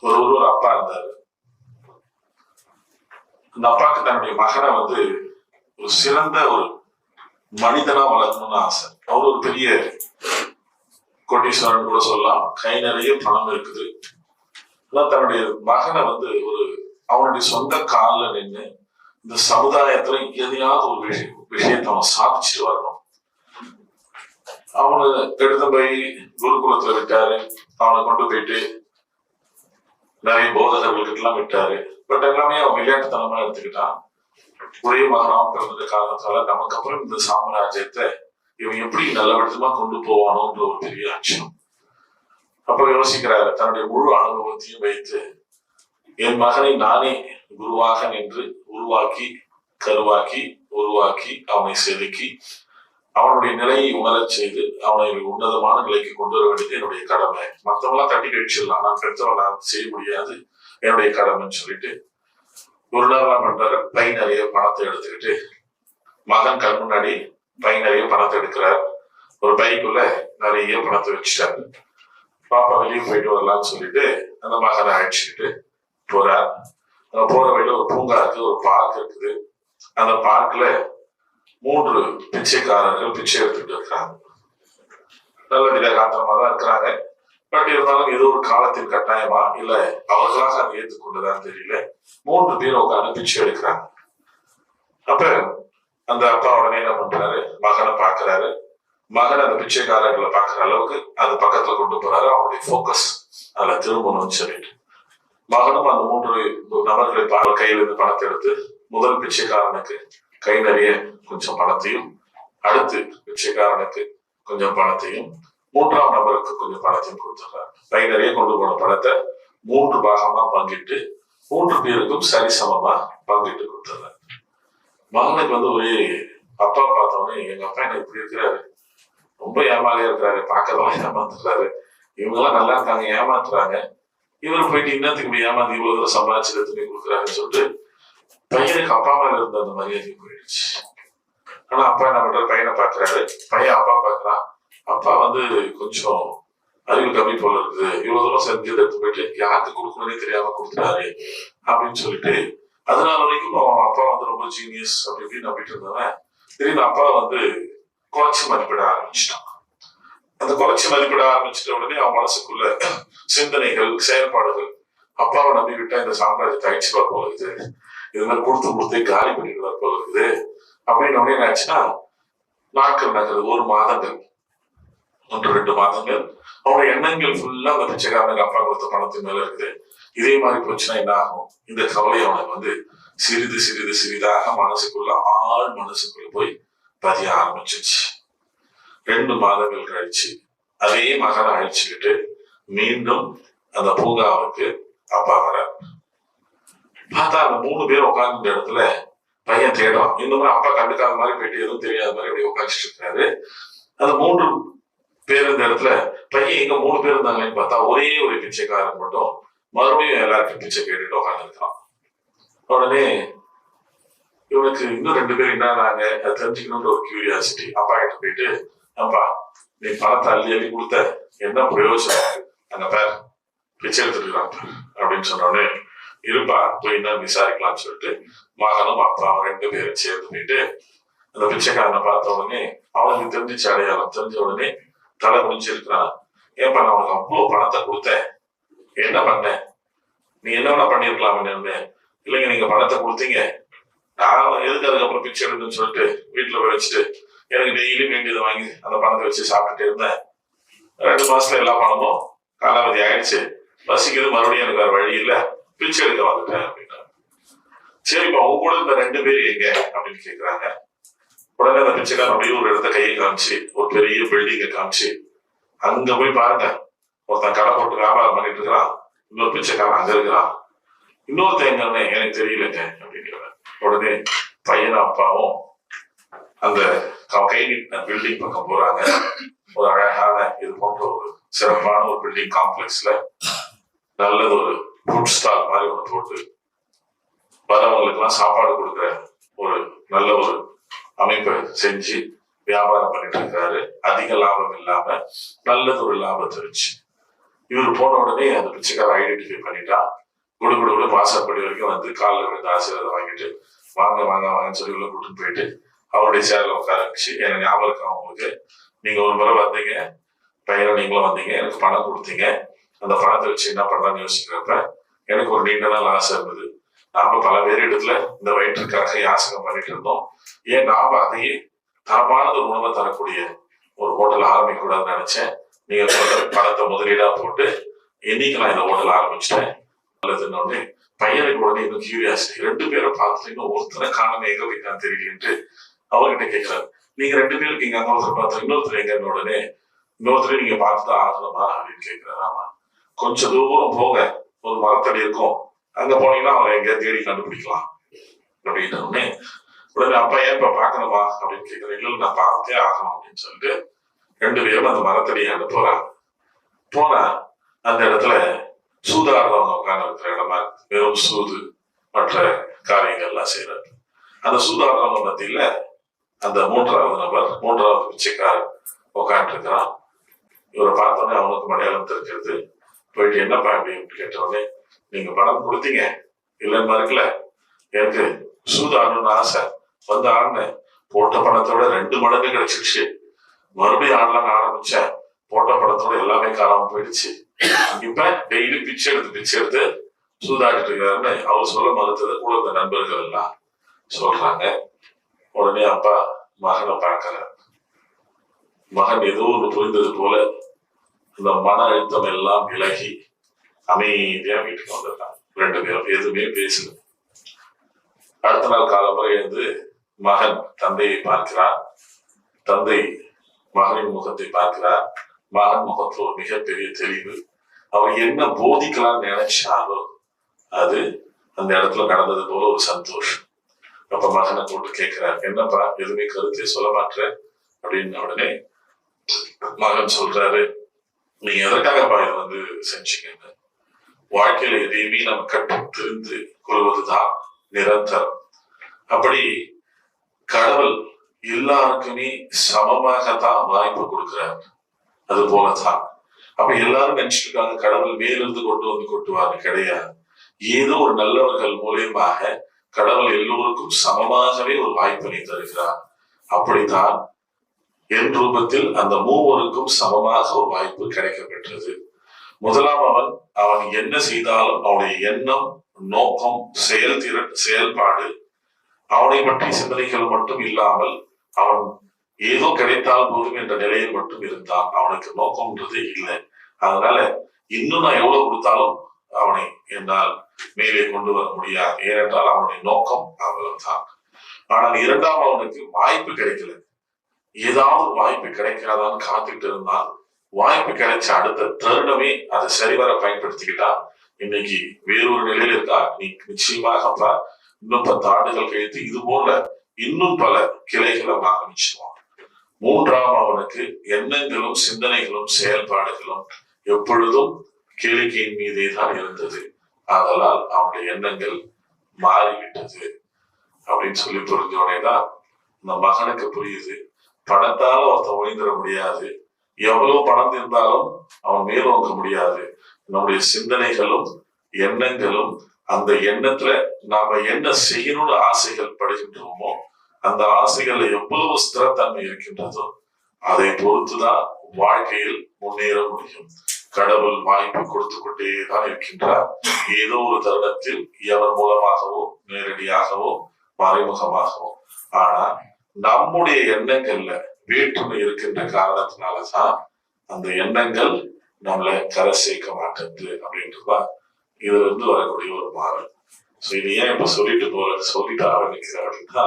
ஒரு ஒரு ஒரு அப்பா இருந்தாரு. அந்த அப்பாவுக்கு தன்னுடைய மகனை வந்து ஒரு சிறந்த ஒரு மனிதனா வளர்க்கணும்னு ஆசை. அவர் ஒரு பெரிய கோட்டீஸ்வரன் கூட சொல்லலாம். கை நிறைய பணம் இருக்குது. தன்னுடைய மகனை வந்து ஒரு அவனுடைய சொந்த காலில் நின்று இந்த சமுதாயத்துல எதையாவது ஒரு விஷயம் விஷயத்தை அவன் சாதிச்சுட்டு வரணும். அவனு எடுத்து போய் குருகுலத்துல விட்டாரு. அவனை கொண்டு போயிட்டு நிறைய போதகர்களுக்கு எல்லாம் விட்டாரு. பட் எல்லாமே அவன் விளையாட்டுத்தனமா எடுத்துக்கிட்டான். ஒரே மகனாக பிறந்த காரணத்தால நமக்கு அப்புறம் இந்த சாம்ராஜ்யத்தை இவன் எப்படி நல்ல கொண்டு போவானோன்ற ஒரு பெரிய அச்சம் அப்ப யோசிக்கிறாரு தன்னுடைய முழு அனுபவத்தையும் வைத்து என் மகனை நானே குருவாக நின்று உருவாக்கி கருவாக்கி உருவாக்கி அவனை செதுக்கி அவனுடைய நிலையை உணரச் செய்து அவனை உன்னதமான நிலைக்கு கொண்டு வர வேண்டியது என்னுடைய கடமை. மற்றவங்களாம் தட்டி கழிச்சிடலாம் நான் பெற்றவன் நான் செய்ய முடியாது. என்னுடைய கடமைன்னு சொல்லிட்டு ஒரு நாள் பண்றாரு. பை நிறைய பணத்தை எடுத்துக்கிட்டு மகன் கண் முன்னாடி பை நிறைய பணத்தை எடுக்கிறார். ஒரு பைக்குள்ள நிறைய பணத்தை வச்சுட்டாரு. பாப்பா வெளியே போயிட்டு வரலாம்னு சொல்லிட்டு அந்த மகனை அழைச்சிக்கிட்டு போறார். போற வழியில ஒரு பூங்கா இருக்கு ஒரு பார்க் இருக்குது. அந்த பார்க்ல மூன்று பிச்சைக்காரர்கள் பிச்சை எடுத்துட்டு இருக்கிறாங்க நல்ல திடகாத்திரமா தான் இருக்கிறாங்க. பட் இருந்தாலும் ஏதோ ஒரு காலத்தின் கட்டாயமா இல்ல அவர்களாக அதை ஏற்றுக்கொண்டதான்னு தெரியல. மூன்று பேர் உட்காந்து பிச்சை எடுக்கிறாங்க. அப்ப அந்த அப்பா உடனே என்ன பண்றாரு? மகனை பாக்குறாரு மகன் அந்த பிச்சைக்காரர்களை பாக்குற அளவுக்கு அது பக்கத்துல கொண்டு போறாரு. அவருடைய போக்கஸ் அதுல திரும்பணும்னு சொல்லிட்டு. மகனும் அந்த மூன்று நபர்களை பார்வை கையில இருந்து பணத்தை எடுத்து முதல் பிச்சைக்காரனுக்கு கை நிறைய கொஞ்சம் பணத்தையும் அடுத்து பிச்சைக்காரனுக்கு கொஞ்சம் பணத்தையும் மூன்றாம் நபருக்கு கொஞ்சம் பணத்தையும் கொடுத்துடுறாரு. கை நிறைய கொண்டு போன பணத்தை மூன்று பாகமா பங்கிட்டு மூன்று பேருக்கும் சரிசமமா பங்கிட்டு கொடுத்துடுறாரு. மகனுக்கு வந்து ஒரே அப்பா பார்த்தோன்னே எங்க அப்பா என்ன இப்படி இருக்கிறாரு? ரொம்ப ஏமாலியா இருக்கிறாரு பார்க்கறதெல்லாம் ஏமாத்துறாரு. இவங்க எல்லாம் நல்லா இருக்காங்க ஏமாத்துறாங்க. இவர் போயிட்டு இன்னத்துக்கு இப்படி ஏமாந்து இவ்வளவு தூரம் சம்பாதிச்சு எடுத்து கொடுக்குறாருன்னு சொல்லிட்டு பையனுக்கு அப்பா மேல இருந்த அந்த மரியாதை போயிடுச்சு. ஆனா அப்பா என்ன பண்ற பையனை பாக்குறாரு பையன் அப்பா பாக்குறான் அப்பா வந்து கொஞ்சம் அறிவு கம்மி போல இருக்குது. இவ்வளவு தூரம் செஞ்சு எடுத்து போயிட்டு யாருக்கு கொடுக்கணும்னே தெரியாம கொடுத்துட்டாரு அப்படின்னு சொல்லிட்டு அதனால வரைக்கும் அவன் அப்பா வந்து ரொம்ப ஜீனியஸ் அப்படி இப்படின்னு நம்பிட்டு இருந்தவன். திடீர்னு அப்பா வந்து குறைச்சு மதிப்பிட ஆரம்பிச்சிட்டான். அந்த குறைச்சு மதிப்பிட ஆரம்பிச்சிட்ட உடனே அவன் மனசுக்குள்ள சிந்தனைகள் செயல்பாடுகள் அப்பாவை நம்பி விட்டா இந்த சாம்ராஜ்யத்தை அழிச்சு போல இருக்குது. இது மாதிரி கொடுத்து கொடுத்து காலி பண்ணிடுவார் போல இருக்குது. அப்படின்னு உடனே என்ன ஆச்சுன்னா நாட்கள் நகர் ஒரு மாதங்கள். ஒன்று ரெண்டு மாதங்கள். அவனோட எண்ணங்கள் ஃபுல்லா அந்த பிச்சைக்காரனுக்கு அப்பா கொடுத்த பணத்தின் மேல இருக்குது. இதே மாதிரி போச்சுன்னா என்ன ஆகும்? இந்த கவலை அவனுக்கு வந்து சிறிது சிறிது சிறிதாக மனசுக்குள்ள ஆள் மனசுக்குள்ள போய் பதிய ஆரம்பிச்சிச்சு ரெண்டு மாதங்கள் கழிச்சு அதே மகனை அழிச்சுக்கிட்டு மீண்டும் அந்த பூங்காவுக்கு அப்பா வர பார்த்தா அந்த மூணு பேர் உட்கார்ந்த இடத்துல பையன் தேடும். இன்னும் அப்பா கண்டுக்காத மாதிரி போயிட்டு எதுவும் தெரியாத மாதிரி அப்படி உட்காந்துட்டு இருக்காரு. அந்த மூன்று பேர் இந்த இடத்துல பையன் எங்க மூணு பேர் இருந்தாங்கன்னு பார்த்தா ஒரே ஒரு பிச்சைக்காரன் மட்டும் மறுபடியும் எல்லாருக்கும் பிச்சை கேட்டுட்டு உட்காந்துருக்கான் உடனே இவனுக்கு இன்னும் ரெண்டு பேர் என்னன்னாங்க அதை தெரிஞ்சுக்கணும்ன்ற ஒரு கியூரியாசிட்டி அப்பா கிட்ட போயிட்டு அப்பா நீ பணத்தை அள்ளி அள்ளி கொடுத்த என்ன பிரயோஜனம்? அங்க பேர் பிச்சை எடுத்துருக்கான் அப்படின்னு சொன்ன உடனே இருப்பா போய் என்ன விசாரிக்கலாம்னு சொல்லிட்டு மகனும் அவன் ரெண்டு பேரும் சேர்ந்து போயிட்டு அந்த பிச்சைக்காரனை பார்த்த உடனே அவனுக்கு தெரிஞ்சிச்சு அடையாளம். தெரிஞ்ச உடனே தலை முடிஞ்சிருக்கிறான் ஏன்பா நான் அவனுக்கு அவ்வளவு பணத்தை கொடுத்தேன். என்ன பண்ணேன் நீ என்ன வேணா பண்ணிருக்கலாம் இல்லைங்க நீங்க பணத்தை கொடுத்தீங்க. நான் எதுக்கு அதுக்கப்புறம் பிச்சை எடுக்கணும்னு சொல்லிட்டு வீட்டுல போய் வச்சுட்டு எனக்கு டெய்லி வேண்டியதை வாங்கி அந்த பணத்தை வச்சு சாப்பிட்டுட்டு இருந்தேன். ரெண்டு மாசத்துல எல்லா பணமும் காலாவதி ஆயிடுச்சு. பசிக்கிறது மறுபடியும் எனக்கு வேற வழி இல்லை. பிச்சை எடுக்க வந்துட்டேன் அப்படின்னா சரிப்பா அவங்க கூட இந்த ரெண்டு பேர் எங்க அப்படின்னு கேக்குறாங்க. உடனே அந்த பிச்சைக்காரன் அப்படியே ஒரு இடத்த கையை காமிச்சு ஒரு பெரிய பில்டிங்கை காமிச்சு அங்க போய் பாருங்க. ஒருத்தன் கடை போட்டு வியாபாரம் பண்ணிட்டு இருக்கிறான். இன்னொரு பிச்சைக்காரன் அங்க இருக்கிறான். இன்னொருத்தன் எங்கன்னு எனக்கு தெரியலங்க அப்படிங்கிறவன். உடனே பையனும் அப்பாவும் அந்த கை நீட்டின பில்டிங் பக்கம் போறாங்க. ஒரு அழகான இது போன்ற ஒரு சிறப்பான ஒரு பில்டிங் காம்ப்ளெக்ஸ்ல நல்லது ஒரு ஃபுட் ஸ்டால் மாதிரி ஒன்று போட்டு வரவங்களுக்கெல்லாம் சாப்பாடு கொடுக்குற ஒரு நல்ல ஒரு அமைப்பை செஞ்சு வியாபாரம் பண்ணிட்டு இருக்காரு. அதிக லாபம் இல்லாம நல்லது ஒரு லாபத்தை வச்சு. இவர் போன உடனே அந்த பிச்சைக்கார ஐடென்டிஃபை பண்ணிட்டா குடு குடு குடு வாசப்படி வரைக்கும் வந்து காலில் விழுந்து ஆசீர்வாதம் வாங்கிட்டு வாங்க வாங்க வாங்கன்னு சொல்லி உள்ள கூட்டிட்டு போயிட்டு அவருடைய சேரில் உட்கார வச்சு எனக்கு ஞாபகம் இருக்கா உங்களுக்கு? நீங்க ஒரு முறை வந்தீங்க பையனை நீங்களும் வந்தீங்க எனக்கு பணம் கொடுத்தீங்க. அந்த பணத்தை வச்சு என்ன பண்ணலாம்னு யோசிக்கிறப்ப எனக்கு ஒரு நீண்ட நாள் ஆசை இருந்தது. நாம பல பேர் இடத்துல இந்த வயிற்றுக்காக யாசகம் பண்ணிட்டு இருந்தோம். ஏன் நாம அதையே தரமான ஒரு உணவை தரக்கூடிய ஒரு ஹோட்டல் ஆரம்பிக்க கூடாதுன்னு நினைச்சேன். நீங்க சொல்ற பணத்தை முதலீடா போட்டு இன்னைக்கு நான் இந்த ஹோட்டல் ஆரம்பிச்சிட்டேன். நல்லதுன்னு உடனே பையனுக்கு உடனே இன்னும் கியூரியாசிட்டி ரெண்டு பேரை பார்த்துட்டு இன்னும் ஒருத்தரை காணாம எங்க போய்க்கான்னு தெரியலன்ட்டு அவர்கிட்ட கேட்கிறாரு. நீங்க ரெண்டு பேருக்கு இருக்கீங்க அங்க ஒருத்தர் பார்த்து இன்னொருத்தர் எங்கன்னு உடனே இன்னொருத்தரையும் நீங்க பார்த்துதான் ஆகணுமா அப்படின்னு கேட்கிறாரு. ஆமா. கொஞ்சம் தூரம் போங்க. ஒரு மரத்தடி இருக்கும். அங்க போனீங்கன்னா அவரை எங்க தேடி கண்டுபிடிக்கலாம். அப்படின்னு உடனே உடனே அப்பா ஏன் இப்ப பாக்கணுமா அப்படின்னு கேட்கிறேன் இல்ல நான் பார்த்தே ஆகணும் அப்படின்னு சொல்லிட்டு ரெண்டு பேரும் அந்த மரத்தடியை அங்க போறாங்க. போனா அந்த இடத்துல சூதாடுறவங்க உட்கார்ந்து இருக்கிற இடமா வெறும் சூது மற்ற காரியங்கள் எல்லாம் அந்த சூதாடுறவங்க மத்தியில அந்த மூன்றாவது நபர் மூன்றாவது பிச்சைக்காரர் உட்காந்துருக்கிறான் இவரை பார்த்தோன்னே அவனுக்கு மலையாளம் தெரிஞ்சிருது. போயிட்டு என்னப்பா அப்படின்னு கேட்டவுடனே நீங்க பணம் கொடுத்தீங்க. இல்லைன்னு மறுக்கல. எனக்கு சூதாடணும்னு ஆசை. வந்து ஆடினேன். போட்ட பணத்தோட ரெண்டு மடங்கு கிடைச்சிருச்சு. மறுபடியும் ஆடலாம்னு ஆரம்பிச்சேன். போட்ட பணத்தோட எல்லாமே காணாம போயிடுச்சு. இப்ப டெய்லி பிச்சை எடுத்து பிச்சை எடுத்து சூதாடிட்டு இருக்காருன்னு அவர் சொல்ல மறுத்தது கூட இந்த நண்பர்கள் எல்லாம் சொல்றாங்க. உடனே அப்பா மகனை பார்க்கிறார். மகன் ஏதோ ஒன்று புரிந்தது போல இந்த மன அழுத்தம் எல்லாம் விலகி அமைதியா வீட்டுக்கு வந்துட்டாங்க. ரெண்டு பேரும் எதுவுமே பேசல. அடுத்த நாள் காலமுறை வந்து மகன் தந்தையை பார்க்கிறார். தந்தை மகனின் முகத்தை பார்க்கிறார். மகன் முகத்துல ஒரு மிகப்பெரிய தெளிவு. அவர் என்ன போதிக்கலாம்னு நினைச்சாரோ அது அந்த இடத்துல நடந்தது போல ஒரு சந்தோஷம். அப்ப மகனை கூட்டு கேட்கிறார் என்னப்பா எதுவுமே கருத்தை சொல்ல மாட்டேன் அப்படின்ன உடனே மகன் சொல்றாரு நீங்க எதற்காக இதை வந்து செஞ்சீங்க வாழ்க்கையில எதையுமே நம்ம கற்று தெரிந்து கொள்வதுதான் நிரந்தரம். அப்படி கடவுள் எல்லாருக்குமே சமமாகத்தான் வாய்ப்பு கொடுக்கிறார். அது போலதான் அப்ப எல்லாரும் நினைச்சிட்டு இருக்காங்க கடவுள் மேலிருந்து கொண்டு வந்து கொட்டுவாரு கிடையாது. ஏதோ ஒரு நல்லவர்கள் மூலியமாக கடவுள் எல்லோருக்கும் சமமாகவே ஒரு வாய்ப்பினை தருகிறார். அப்படித்தான் என் ரூபத்தில் அந்த மூவருக்கும் சமமாக ஒரு வாய்ப்பு கிடைக்கப்பெற்றது. முதலாம் அவன் அவன் என்ன செய்தாலும் அவனுடைய எண்ணம் நோக்கம் செயல்திறன் செயல்பாடு அவனை பற்றி சிந்தனைகள் மட்டும் இல்லாமல் அவன் ஏதோ கிடைத்தால் போதும் என்ற நிலையில் மட்டும் இருந்தான். அவனுக்கு நோக்கம்ன்றது இல்லை. அதனால இன்னும் நான் எவ்வளவு கொடுத்தாலும் அவனை என்னால் மேலே கொண்டு வர முடியாது. ஏனென்றால் அவனுடைய நோக்கம் அவ்வளவுதான் ஆனால் இரண்டாம் அவனுக்கு வாய்ப்பு கிடைக்கல. ஏதாவது வாய்ப்பு கிடைக்காதான்னு காத்துக்கிட்டு இருந்தால் வாய்ப்பு கிடைச்ச அடுத்த தருணமே அதை சரிவர பயன்படுத்திக்கிட்டா இன்னைக்கு வேறொரு நிலையில இருக்கா? நீ நிச்சயமாகப்பா இன்னும் பத்து ஆண்டுகள் கழித்து இது போல இன்னும் பல கிளைகளை ஆரம்பிச்சிருவான் மூன்றாம் அவனுக்கு எண்ணங்களும் சிந்தனைகளும் செயல்பாடுகளும் எப்பொழுதும் கேளிக்கையின் மீதே தான் இருந்தது. ஆதலால் அவனுடைய எண்ணங்கள் மாறிவிட்டது. அப்படின்னு சொல்லி புரிஞ்சோடனே தான் இந்த மகனுக்கு புரியுது. பணத்தால ஒருத்தன் ஒளிந்துட முடியாது. எவ்வளவு பணம் இருந்தாலும் அவன் மேலோங்க முடியாது. நம்முடைய சிந்தனைகளும் எண்ணங்களும் அந்த எண்ணத்துல நாம என்ன செய்யணும்னு ஆசைகள் படுகின்றோமோ அந்த ஆசைகள்ல எவ்வளவு ஸ்திரத்தன்மை இருக்கின்றதோ அதை பொறுத்துதான் வாழ்க்கையில் முன்னேற முடியும். கடவுள் வாய்ப்பு கொடுத்து கொண்டே தான் இருக்கின்றார். ஏதோ ஒரு தருணத்தில் எவர் மூலமாகவோ நேரடியாகவோ மறைமுகமாகவோ. ஆனா நம்முடைய எண்ணங்கள்ல வேற்றுமை இருக்கின்ற காரணத்தினாலதான் அந்த எண்ணங்கள் நம்மளை கரை சேர்க்க மாட்டேங்குது அப்படின்றதுதான் இதுல இருந்து வரக்கூடிய ஒரு மாறல். சோ இது ஏன் இப்ப சொல்லிட்டு போற சொல்லிட்டு ஆரம்பிக்கிறேன் அப்படின்னா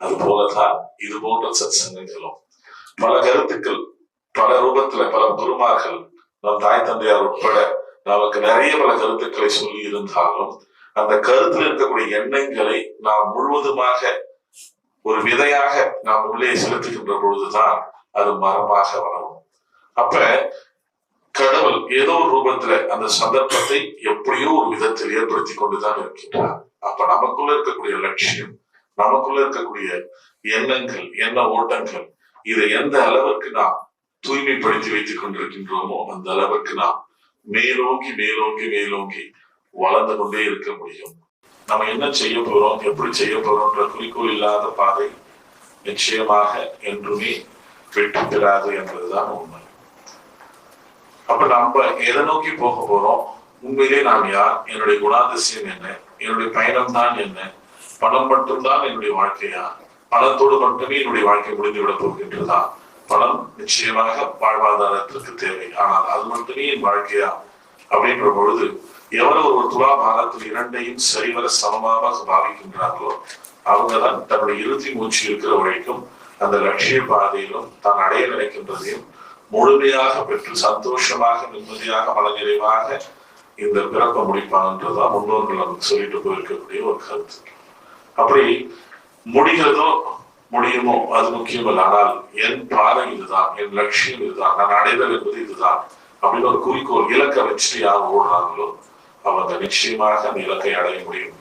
அது போலதான் இது போன்ற சத் சங்கங்களும் பல கருத்துக்கள் பல ரூபத்துல பல குருமார்கள் நம் தாய் தந்தையார் உட்பட நமக்கு நிறைய பல கருத்துக்களை சொல்லி இருந்தாலும் அந்த கருத்துல இருக்கக்கூடிய எண்ணங்களை நாம் முழுவதுமாக ஒரு விதையாக நாம் உள்ளே செலுத்துகின்ற பொழுதுதான் அது மரமாக வளரும். அப்ப கடவுள் ஏதோ ஒரு ரூபத்துல அந்த சந்தர்ப்பத்தை எப்படியோ ஒரு விதத்தில் ஏற்படுத்தி கொண்டுதான் இருக்கின்றார். அப்ப நமக்குள்ள இருக்கக்கூடிய லட்சியம் நமக்குள்ள இருக்கக்கூடிய எண்ணங்கள் எண்ண ஓட்டங்கள் இதை எந்த அளவிற்கு நாம் தூய்மைப்படுத்தி வைத்துக் கொண்டிருக்கின்றோமோ அந்த அளவிற்கு நாம் மேலோங்கி மேலோங்கி மேலோங்கி வளர்ந்து கொண்டே இருக்க முடியும். நம்ம என்ன செய்ய போறோம் எப்படி செய்ய போறோம்ன்ற குறிக்கோள் இல்லாத பாதை நிச்சயமாக என்றுமே வெற்றி பெறாது என்பதுதான் உண்மை. அப்ப நம்ம எதை நோக்கி போக போறோம்? உண்மையிலே நான் யார்? என்னுடைய குணாதிசயம் என்ன? என்னுடைய பயணம் தான் என்ன? பணம் மட்டும்தான் என்னுடைய வாழ்க்கையா பணத்தோடு மட்டுமே என்னுடைய வாழ்க்கை முடிந்துவிட போகின்றதா? பணம் நிச்சயமாக வாழ்வாதாரத்திற்கு தேவை. ஆனால் அது மட்டுமே என் வாழ்க்கையா அப்படின்ற பொழுது எவர் ஒரு துலாபாரத்தில் இரண்டையும் சரிவர சமமாக பாவிக்கின்றார்களோ அவங்கதான் தன்னுடைய இறுதி மூச்சு இருக்கிற வரைக்கும் அந்த லட்சிய பாதையிலும் தான் அடைய நினைக்கின்றதையும் முழுமையாக பெற்று சந்தோஷமாக நிம்மதியாக மனநிறைவாக இந்த பிறப்பை முடிப்பாங்கன்றதுதான் முன்னோர்கள் நமக்கு சொல்லிட்டு போயிருக்கக்கூடிய ஒரு கருத்து. அப்படி முடிகிறதோ முடியுமோ அது முக்கியமல்ல. ஆனால் என் பாதை இதுதான் என் லட்சியம் இதுதான் நான் அடைதல் என்பது இதுதான் அப்படின்னு ஒரு குறிக்கோள் இலக்க வச்சுட்டு யார் ஓடுறாங்களோ அவங்க நிச்சயமாக அந்த இலக்கை அடைய முடியும்.